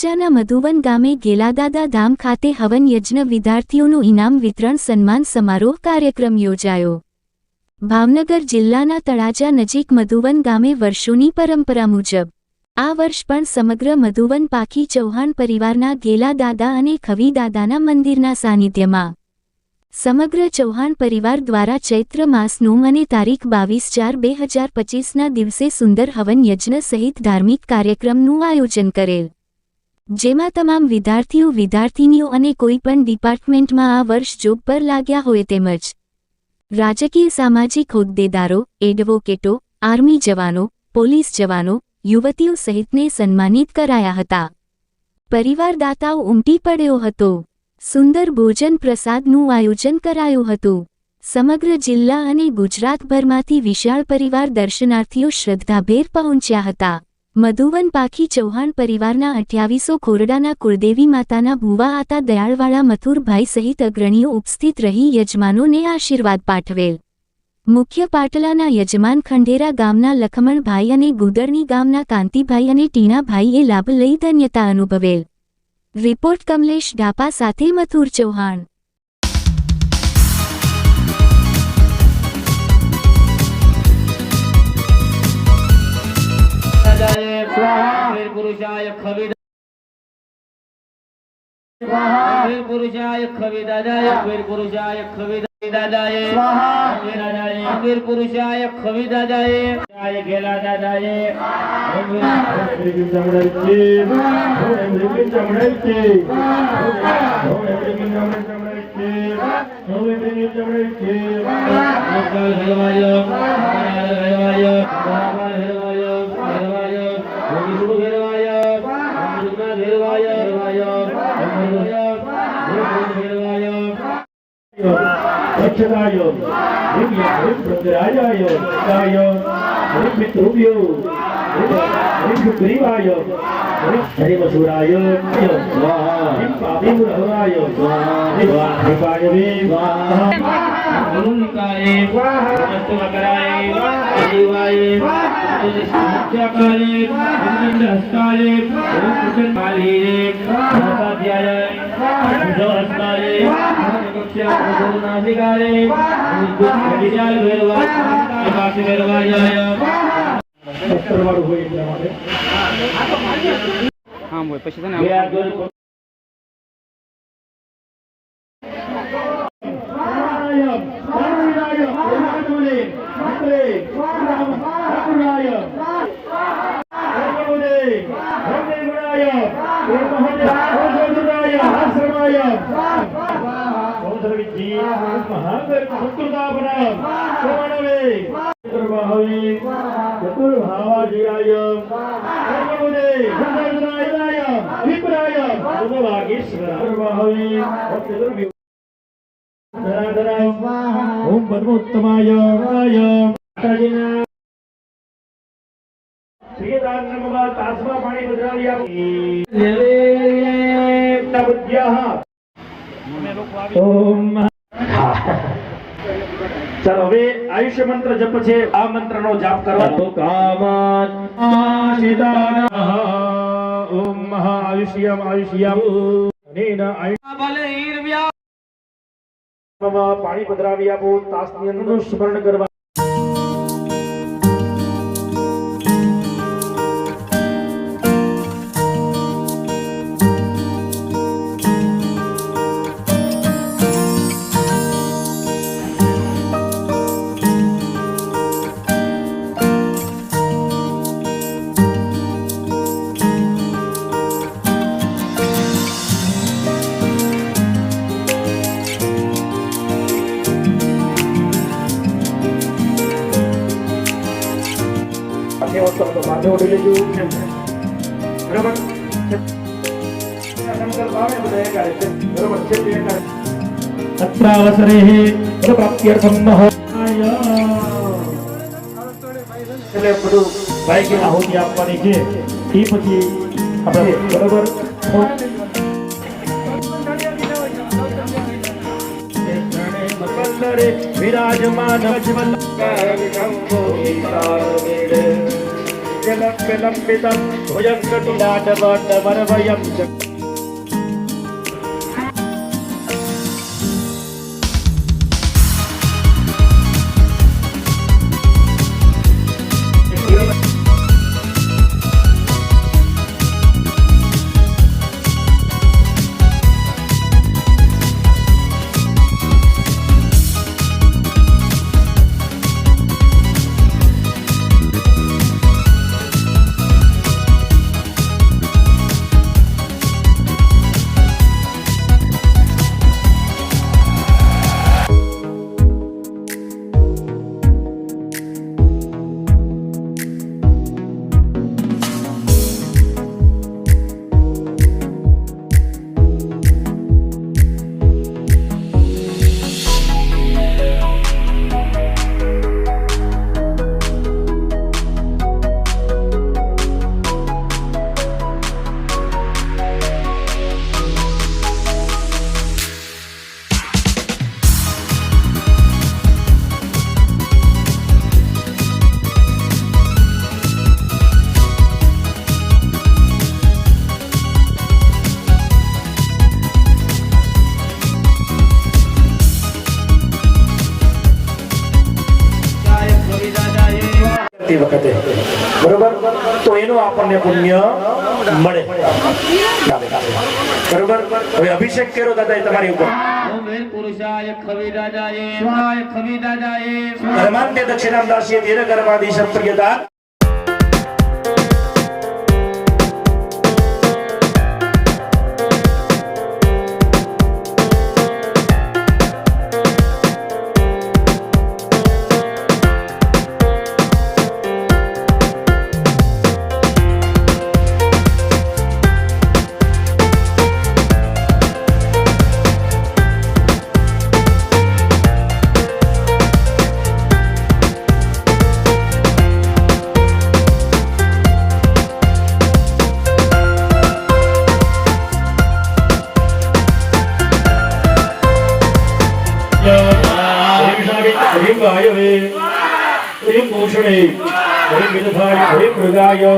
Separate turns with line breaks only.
તળાજાના મધુવન ગામે ગેલાદાદા ધામ ખાતે હવન યજ્ઞ વિદ્યાર્થીઓનું ઇનામ વિતરણ સન્માન સમારોહ કાર્યક્રમ યોજાયો. ભાવનગર જિલ્લાના તળાજા નજીક મધુવન ગામે વર્ષોની પરંપરા મુજબ, આ વર્ષ પણ સમગ્ર મધુવન પાખી ચૌહાણ પરિવારના ગેલા દાદા અને ખવી દાદાના મંદિરના સાનિધ્યમાં. સમગ્ર ચૌહાણ પરિવાર દ્વારા ચૈત્ર માસનું અને તારીખ બાવીસ ચાર બે હજાર પચીસના દિવસે સુંદર હવન યજ્ઞ સહિત ધાર્મિક કાર્યક્રમનું આયોજન કરેલ. જેમાં તમામ વિદ્યાર્થીઓ, વિદ્યાર્થિનીઓ અને કોઈપણ ડિપાર્ટમેન્ટમાં આ વર્ષ જોબ પર લાગ્યા હોય તેમજ રાજકીય, સામાજિક હોદ્દેદારો, એડવોકેટો, આર્મી જવાનો, પોલીસ જવાનો, યુવતીઓ સહિતને સન્માનિત કરાયા હતા. પરિવારદાતાઓ ઉમટી પડ્યો હતો. સુંદર ભોજન પ્રસાદનું આયોજન કરાયું હતું. સમગ્ર જિલ્લા અને ગુજરાતભરમાંથી વિશાળ પરિવાર દર્શનાર્થીઓ શ્રદ્ધાભેર પહોંચ્યા હતા. મધુવન પાખી ચૌહાણ પરિવારના અઠ્યાવીસો ખોરડાના કુળદેવી માતાના ભુવા આતા દયાળવાળા મથુરભાઈ સહિત અગ્રણીઓ ઉપસ્થિત રહી યજમાનોને આશીર્વાદ પાઠવેલ. મુખ્ય પાટલાના યજમાન ખંડેરા ગામના લખમણભાઈ અને ગુદરણી ગામના કાંતિભાઈ અને ટીણાભાઈએ લાભ લઈ ધન્યતા અનુભવેલ. રિપોર્ટ કમલેશ ઢાપા સાથે મથુર ચૌહાણ.
વીર પુરુષાય ખવી દાદાએ વીર પુરુષાય ખવી દાદાએ વીર દાદાએ વીર પુરુષાય ખવી દાદાએ દાદાએ ગેલા દાદાએ Gopal હેરવાયો Gopal હેરવાયો Gopal હેરવાયો હેરવાયો Ocho rayos, niña, donde haya yo, callo,
en mi tubio, en su prima yo, en su rayo, en su rayo,
en su rayo, en su rayo, Nunca ઓમ કૃષ્ણ કાલીરે સતાધ્યાય બુદ્ધ હસ્તાલે કક્ષા ગુરુનાથિકાલે વિશાલ ભૈરવાય કાશી ભૈરવાય
અસ્તરવાળું હોય એટલા માટે
હા બોલ પછી તને
બે
शिवाय सर्वगुणे सुंदरनाय विप्राय सर्वभागेश्वराय धराधराय। ओम पद्मोत्तमाय। माताजीना श्रीराजनगोपाल तासवा पाणी बदलाव्या ओम આયુષ્ય મંત્ર જપ છે આ મંત્રનો જાપ કરવાનો. કામાન આશિતાન ઓમ મહા આયુષ્યમ. આયુષ્યમ અનેન આયુષ્ય પાણી પધરાવી આપો તાસની અંદર સ્મરણ કરવા છે બરાબર છે તે એકારે તત્રાવસરે પ્રાપ્ત્યર્થમ મહ એટલે બધું ભાઈ કે આહુતિ આપવાની છે એ પછી આપણે બરાબર વિરાજમાન Kalam, Kalam, Kalam, Kalam, Kalam, Kalam, Kalam, Kalam, Kalam, Kalam, Kalam, च તે વખતે. બરોબર? તો એનું આપણને પુણ્ય મળે. બરોબર? હવે અભિષેક કર્યો દાદા એ તમારી ઉપર.
હનુમાન વીર ખવિદાદાય
દક્ષિણામ દાસીએ ધીર ગર્ભાદિશ પ્રિયદા હરિમ વાયવે હરિમ ભૂષણે હરિમ વિદભાય હરિમ મૃગાય